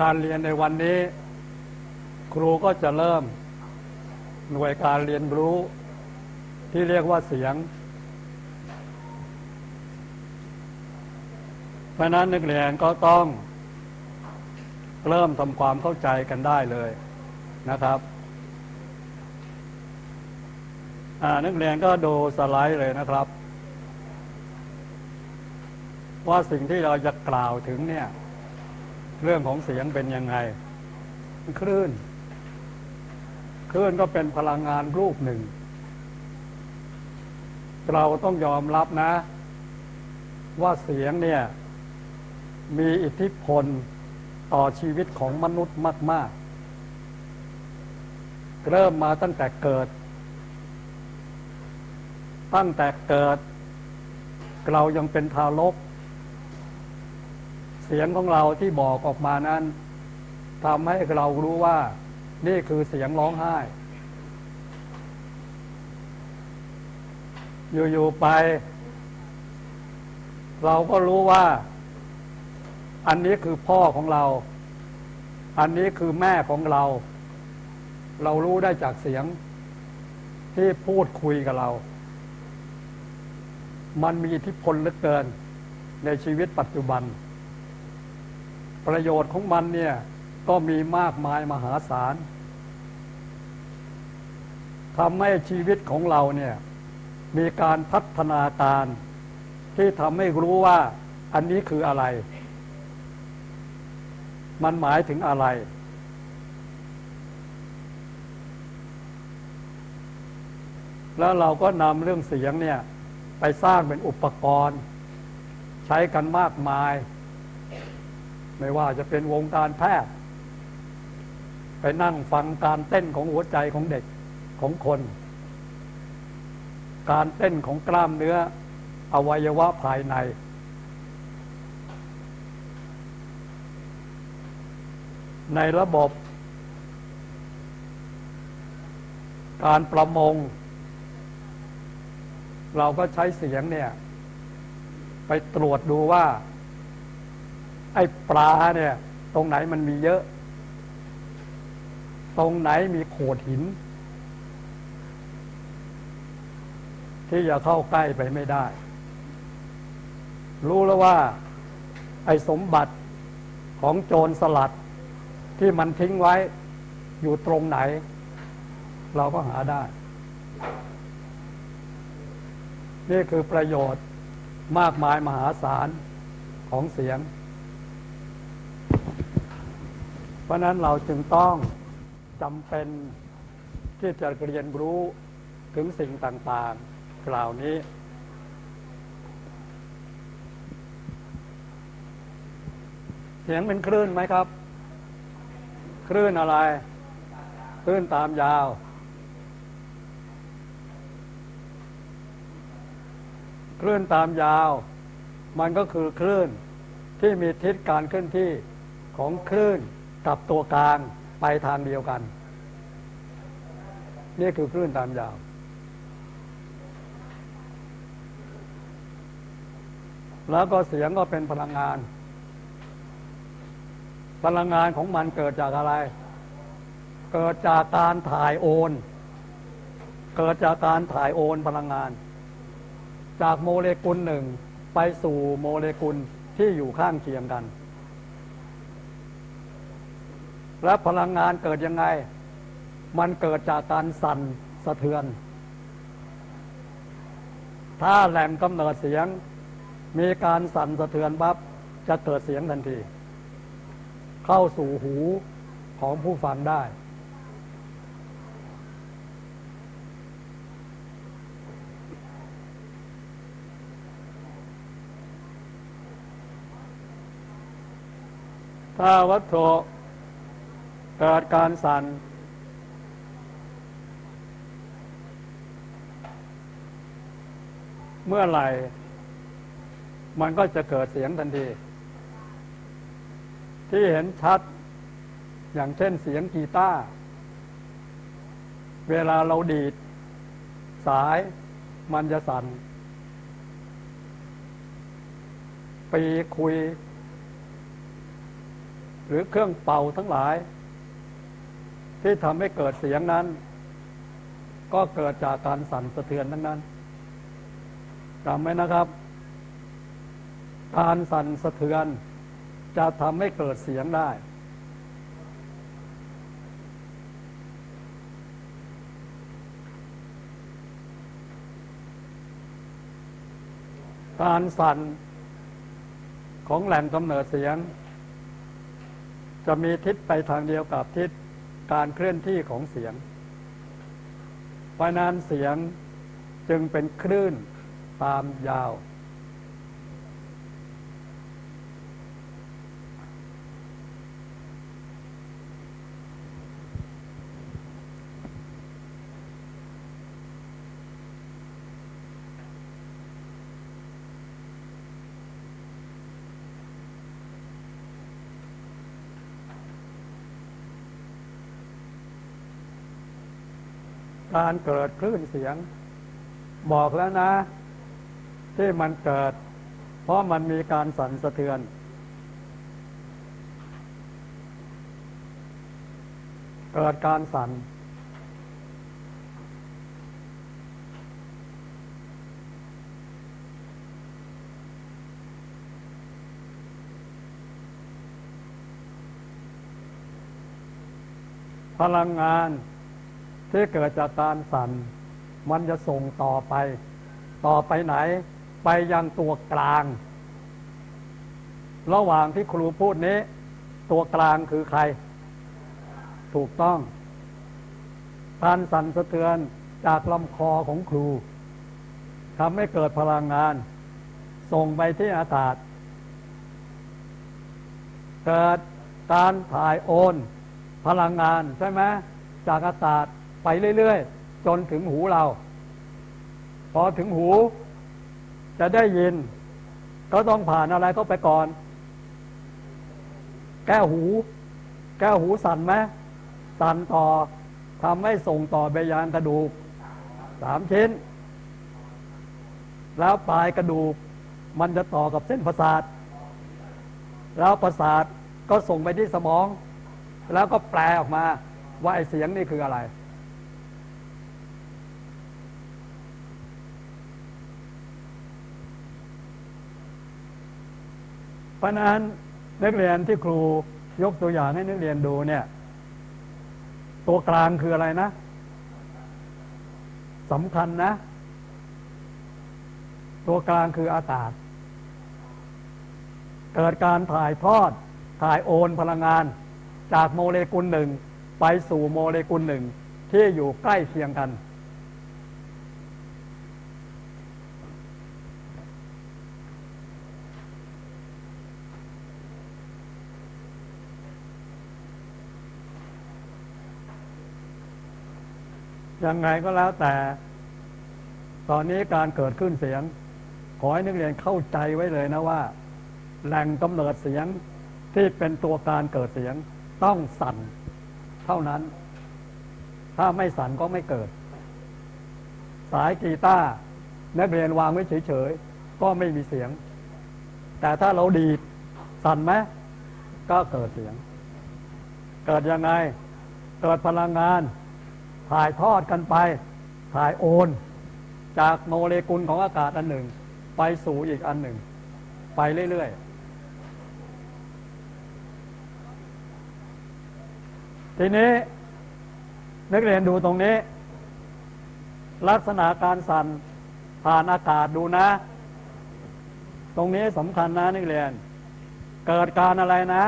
การเรียนในวันนี้ ครูก็จะเริ่ม หน่วยการเรียนรู้ ที่เรียกว่าเสียง เพราะนั้นนักเรียนก็ต้อง เริ่มทำความเข้าใจกันได้เลยนะครับนักเรียนก็ดูสไลด์เลยนะครับ ว่าสิ่งที่เราจะกล่าวถึงเนี่ย เรื่องของเสียงเป็นยังไง คลื่น คลื่นก็เป็นพลังงานรูปหนึ่ง เราต้องยอมรับนะ ว่าเสียงเนี่ย มีอิทธิพลต่อชีวิตของมนุษย์มาก ๆ เริ่มมาตั้งแต่เกิด ตั้งแต่เกิด เรายังเป็นทารก เสียงของเราที่บอกออกมานั้นทำให้เรารู้ว่า นี่คือเสียงร้องไห้ อยู่ๆไป เราก็รู้ว่า อันนี้คือพ่อของเรา อันนี้คือแม่ของเรา เรารู้ได้จากเสียง ที่พูดคุยกับเรา มันมีอิทธิพลเหลือเกิน ในชีวิตปัจจุบัน ประโยชน์ของมันเนี่ย ก็มีมากมายมหาศาลทำให้ชีวิตของเราเนี่ย มีการพัฒนาการที่ทำให้รู้ว่าอันนี้คืออะไร มันหมายถึงอะไร แล้วเราก็นำเรื่องเสียงเนี่ย ไปสร้างเป็นอุปกรณ์ ใช้กันมากมาย ไม่ว่าจะเป็นวงการแพทย์ ไปนั่งฟังการเต้นของหัวใจของเด็กของคน การเต้นของกล้ามเนื้อ อวัยวะภายใน ในระบบ การประมง เราก็ใช้เสียงเนี่ย ไปตรวจดูว่า ไอ้ปลาเนี่ย ตรงไหนมันมีเยอะ ตรงไหนมีโขดหิน ที่จะเข้าใกล้ไปไม่ได้ รู้แล้วว่า ไอ้สมบัติของโจรสลัดที่มันทิ้งไว้อยู่ตรงไหน เราก็หาได้ นี่คือประโยชน์มากมายมหาศาลของเสียง เพ ราะนั้นเราจึงต้องจำเป็นที่จะเรียนรู้ถึงสิ่งต่างๆ กล่าวนี้ เสียงเป็นคลื่นไหมครับ คลื่นอะไร คลื่นตามยาว คลื่นตามยาว มันก็คือคลื่นที่มีทิศการเคลื่อนที่ของคลื่น กับตัวกลางไปทางเดียวกัน นี่คือคลื่นตามยาว แล้วก็เสียงก็เป็นพลังงาน พลังงานของมันเกิดจากอะไร เกิดจากการถ่ายโอน เกิดจากการถ่ายโอนพลังงาน จากโมเลกุลหนึ่งไปสู่โมเลกุลที่อยู่ข้างเคียงกัน และพลังงานเกิดยังไง มันเกิดจากการสั่นสะเทือน ถ้าแหล่งกำเนิดเสียง มีการสั่นสะเทือนปั๊บจะเกิดเสียงทันที เข้าสู่หูของผู้ฟังได้ ถ้าวัตถุ เกิดการสั่นเมื่อไหร่ มันก็จะเกิดเสียงทันที ที่เห็นชัดอย่างเช่นเสียงกีตาร์เวลาเราดีด สายมันจะสั่นปีคุย หรือเครื่องเป่าทั้งหลาย ที่ทำให้เกิดเสียงนั้น ก็เกิดจากการสั่นสะเทือนทั้งนั้นจำไว้นะครับ การสั่นสะเทือน จะทำให้เกิดเสียงได้ การสั่นของแหล่งกำเนิดเสียง จะมีทิศไปทางเดียวกับทิศ การเคลื่อนที่ของเสียง เพราะนั้นเสียงจึงเป็นคลื่นตามยาว การเกิดคลื่นเสียง บอกแล้วนะ ที่มันเกิด เพราะมันมีการสั่นสะเทือน เกิดการสั่นพลังงาน ที่เกิดจากการสั่น มันจะส่งต่อไป ต่อไปไหน ไปยังตัวกลาง ระหว่างที่ครูพูดนี้ ตัวกลางคือใคร ถูกต้อง การสั่นสะเทือนจากลำคอของครูทำให้เกิดพลังงาน ส่งไปที่อากาศ เกิดการถ่ายโอน พลังงานใช่ไหมจากอากาศ ไปเรื่อยๆ จนถึงหูเรา พอถึงหูจะได้ยิน ก็ต้องผ่านอะไรก็ไปก่อน แก้หู แก้หูสั่นไหมสั่นต่อทำให้ส่งต่อไปยางกระดูกสามชิ้น แล้วปลายกระดูก มันจะต่อกับเส้นประสาท แล้วประสาทก็ส่งไปที่สมอง แล้วก็แปลออกมาว่าไอเสียงนี่คืออะไร เพราะนั้นนักเรียนที่ครูยกตัวอย่างให้นักเรียนดูเนี่ย ตัวกลางคืออะไรนะสำคัญนะ ตัวกลางคืออากาศ เกิดการถ่ายทอด ถ่ายโอนพลังงาน จากโมเลกุลหนึ่งไปสู่โมเลกุลหนึ่งที่อยู่ใกล้เคียงกัน ยังไงก็แล้วแต่ ตอนนี้การเกิดขึ้นเสียง ขอให้นักเรียนเข้าใจไว้เลยนะว่า แหล่งกำเนิดเสียงที่เป็นตัวการเกิดเสียงต้องสั่นเท่านั้น ถ้าไม่สั่นก็ไม่เกิด สายกีตาร์นักเรียนวางไว้เฉยๆก็ไม่มีเสียง แต่ถ้าเราดีดสั่นไหมก็เกิดเสียง เกิดยังไง เกิดพลังงาน ถ่ายทอดกันไป ถ่ายโอน จากโมเลกุลของอากาศอันหนึ่ง ไปสู่อีกอันหนึ่ง ไปเรื่อยๆ ทีนี้ นักเรียนดูตรงนี้ ลักษณะการสั่นผ่านอากาศดูนะ ตรงนี้สำคัญนะนักเรียน เกิดการอะไรนะ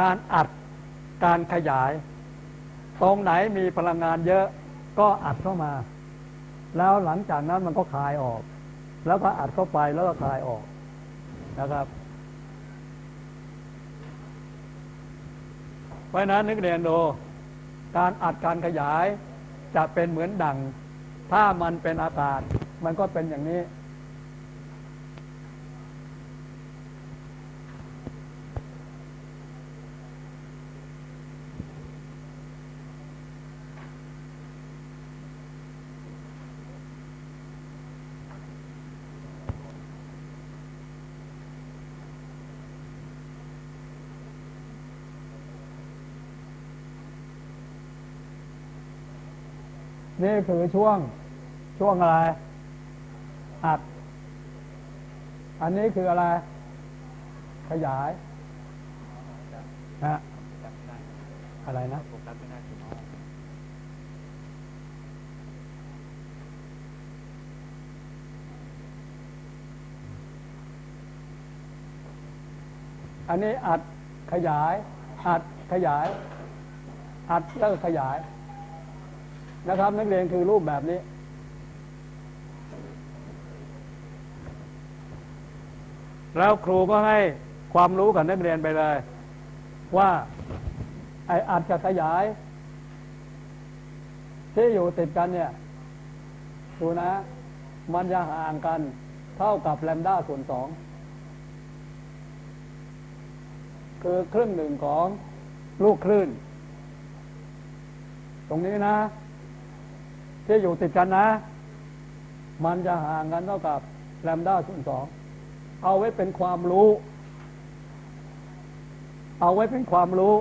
การอัดการขยาย ตรงไหนมีพลังงานเยอะก็อัดเข้ามา แล้วหลังจากนั้นมันก็คายออก แล้วก็อัดเข้าไปแล้วก็คายออกนะครับ เพราะนั้นนักเรียนดูการอัดการขยายจะเป็นเหมือนดัง ถ้ามันเป็นอากาศ มันก็เป็นอย่างนี้ นี่คือช่วงช่วงอะไรอัด อันนี้คืออะไร ขยายฮะอะไรนะอันนี้อัดขยาย อัดขยาย อัดแล้วขยาย นะครับ นักเรียนคือรูปแบบนี้ แล้วครูก็ให้ความรู้กับนักเรียนไปเลย ว่าไออัดกับขยาย ที่อยู่ติดกันเนี่ยดูนะ มันจะห่างกันเท่ากับแลมด้าส่วนสองคือครึ่งหนึ่งของลูกคลื่น ตรงนี้นะ ที่อยู่ติดกันนะ มันจะห่างกันเท่ากับแลมด้าส่วนสองเอาไว้เป็นความรู้ เอาไว้เป็นความรู้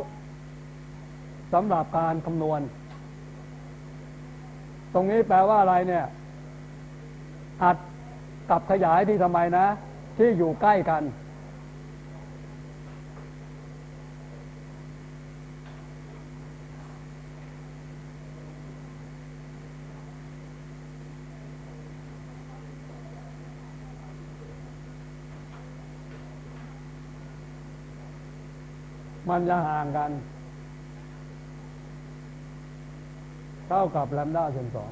สำหรับการคำนวณ ตรงนี้แปลว่าอะไรเนี่ย อัดกับขยายที่ทำไมนะ ที่อยู่ใกล้กัน มันจะห่างกันเท่ากับแลมด้าส่วนสอง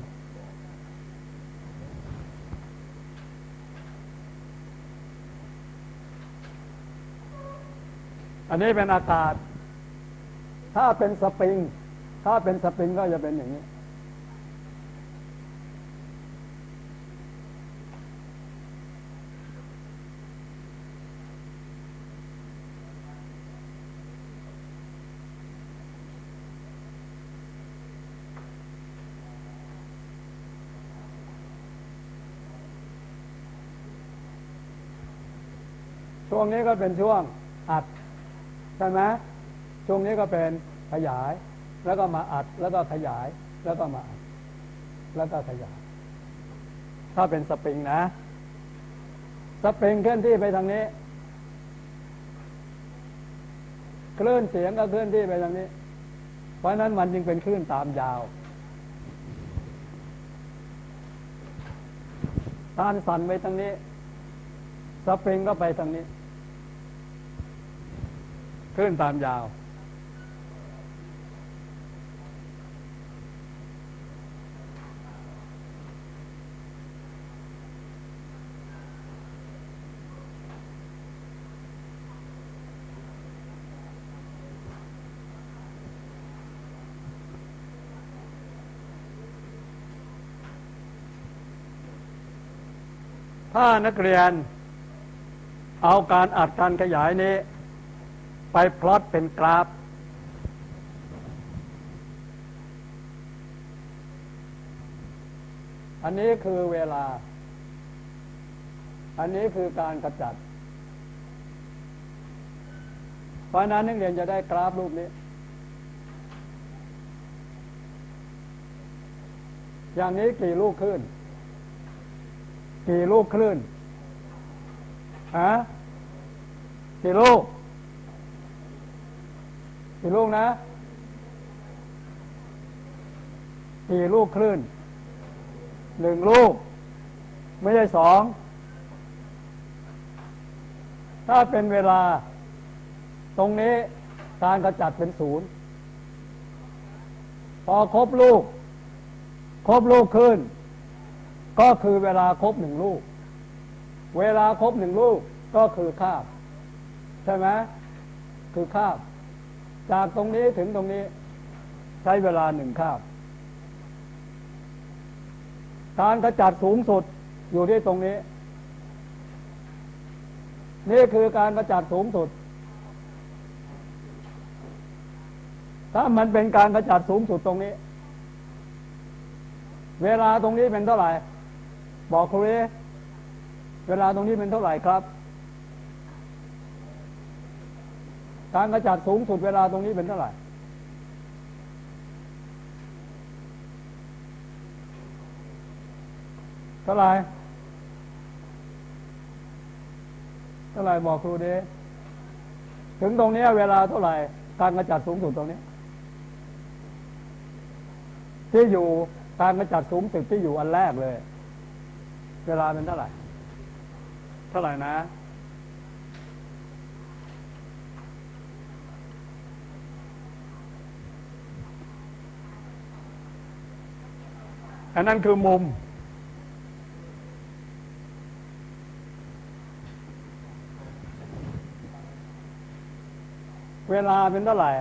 อันนี้เป็นอากาศ ถ้าเป็นสปริง ถ้าเป็นสปริงก็จะเป็นอย่างนี้ วงนี้ก็เป็นช่วงอัดใช่ไหมช่วงนี้ก็เป็นขยาย แล้วก็มาอัดแล้วก็ขยาย แล้วก็มาอัดแล้วก็ขยาย ถ้าเป็นสปริงนะ สปริงเคลื่อนที่ไปทางนี้คลื่นเสียงก็เคลื่อนที่ไปทางนี้ เพราะนั้นมันจึงเป็นคลื่นตามยาวการสั่นไปทางนี้ สปริงก็ไปทางนี้ ลื่นตามยาว ถ้านักเรียนเอาการอัดการขยายนี้ ไปพลอตเป็นกราฟ อันนี้คือเวลา อันนี้คือการกระจัด เพราะนั้นนักเรียนจะได้กราฟรูปนี้ อย่างนี้กี่ลูกขึ้นกี่ลูกคลื่นฮะกี่ลูก กี่ลูกนะ กี่ลูกคลื่น หนึ่งลูก ไม่ใช่สอง ถ้าเป็นเวลา ตรงนี้การกระจัดเป็นศูนย์ พอครบลูก ครบลูกขึ้น ก็คือเวลาครบหนึ่งลูก เวลาครบหนึ่งลูกก็คือคาบ ใช่ไหมคือคาบ จากตรงนี้ถึงตรงนี้ ใช้เวลาหนึ่งคาบ การกระจัดสูงสุดอยู่ที่ตรงนี้ นี่คือการกระจัดสูงสุด ถ้ามันเป็นการกระจัดสูงสุดตรงนี้ เวลาตรงนี้เป็นเท่าไหร่ บอกครูเวลาตรงนี้เป็นเท่าไหร่ครับ การกระจัดสูงสุดเวลาตรงนี้เป็นเท่าไหร่ท่าไหร่เท่าไหร่บอกครูดิถึงตรงนี้เวลาเท่าไหร่ การกระจัดสูงสุดตรงนี้ ที่อยู่การกระจัดสูงสุดที่อยู่อันแรกเลย เวลาเป็นเท่าไหร่ เท่าไหร่นะ อันนั้นคือมุม เวลาเป็นเท่าไหร่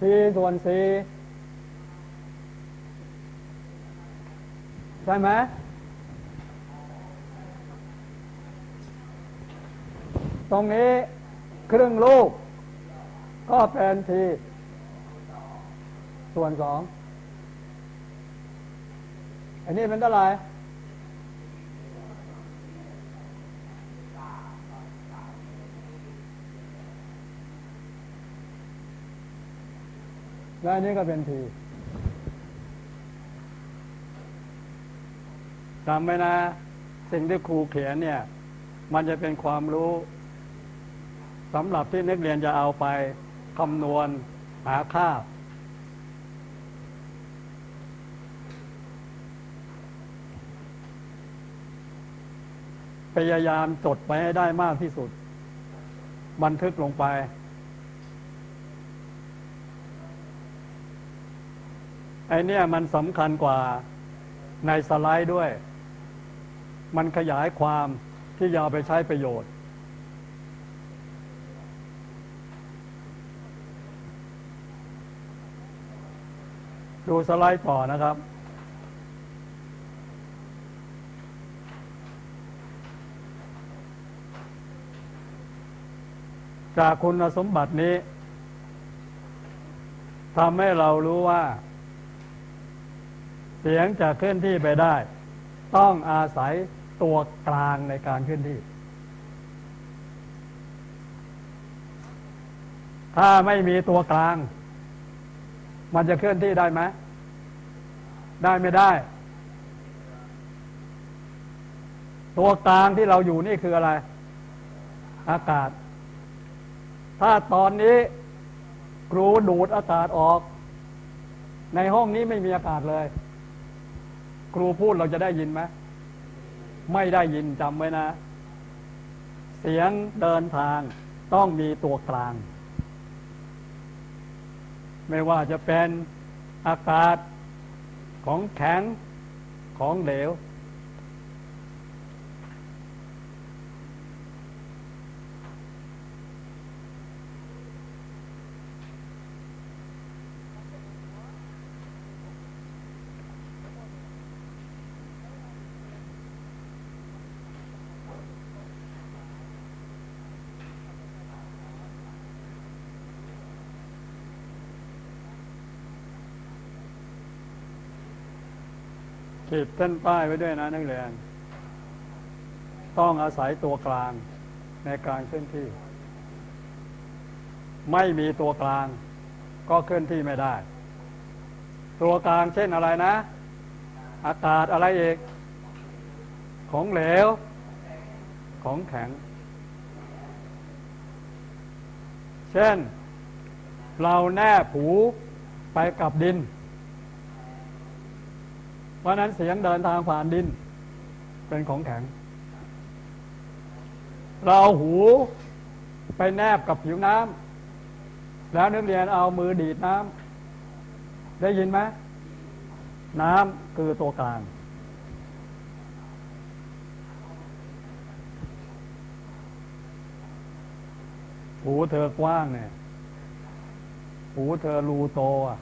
ทีส่วนสีใช่ไหมตรงนี้ครึ่งลูก ก็เป็นที ส่วนสอง อันนี้เป็นเท่าไหร่และอันนี้ก็เป็นทีจำไว้นะ สิ่งที่ครูเขียนเนี่ย มันจะเป็นความรู้สำหรับที่นักเรียนจะเอาไปคำนวณหาค่า พยายามจดไปให้ได้มากที่สุด บันทึกลงไป ไอเนี่ยมันสำคัญกว่าในสไลด์ด้วย มันขยายความที่จะเอาไปใช้ประโยชน์ ดูสไลด์ต่อนะครับ จากคุณสมบัตินี้ทำให้เรารู้ว่า เสียงจะเคลื่อนที่ไปได้ ต้องอาศัยตัวกลางในการเคลื่อนที่ ถ้าไม่มีตัวกลาง มันจะเคลื่อนที่ได้ไหม ได้ไม่ได้ ตัวกลางที่เราอยู่นี่คืออะไร อากาศ ถ้าตอนนี้ครูดูดอากาศออก ในห้องนี้ไม่มีอากาศเลย ครูพูดเราจะได้ยินไหมไม่ได้ยินจำไว้นะ เสียงเดินทางต้องมีตัวกลาง ไม่ว่าจะเป็นอากาศของแข็งของเหลว ขีดเส้นป้ายไว้ด้วยนะนักเรียน ต้องอาศัยตัวกลางในการเคลื่อนที่ ไม่มีตัวกลาง ก็เคลื่อนที่ไม่ได้ ตัวกลางเช่นอะไรนะ อากาศอะไรอีกของเหลว ของแข็ง เช่น เราแนบหูไปกับดิน เพราะนั้นเสียงเดินทางผ่านดิน เป็นของแข็ง เราหูไปแนบกับผิวน้ำแล้วนักเรียนเอามือดีดน้ำได้ยินไหมน้ำคือตัวกลาง หูเธอกว้างเนี่ย หูเธอรูโตอะ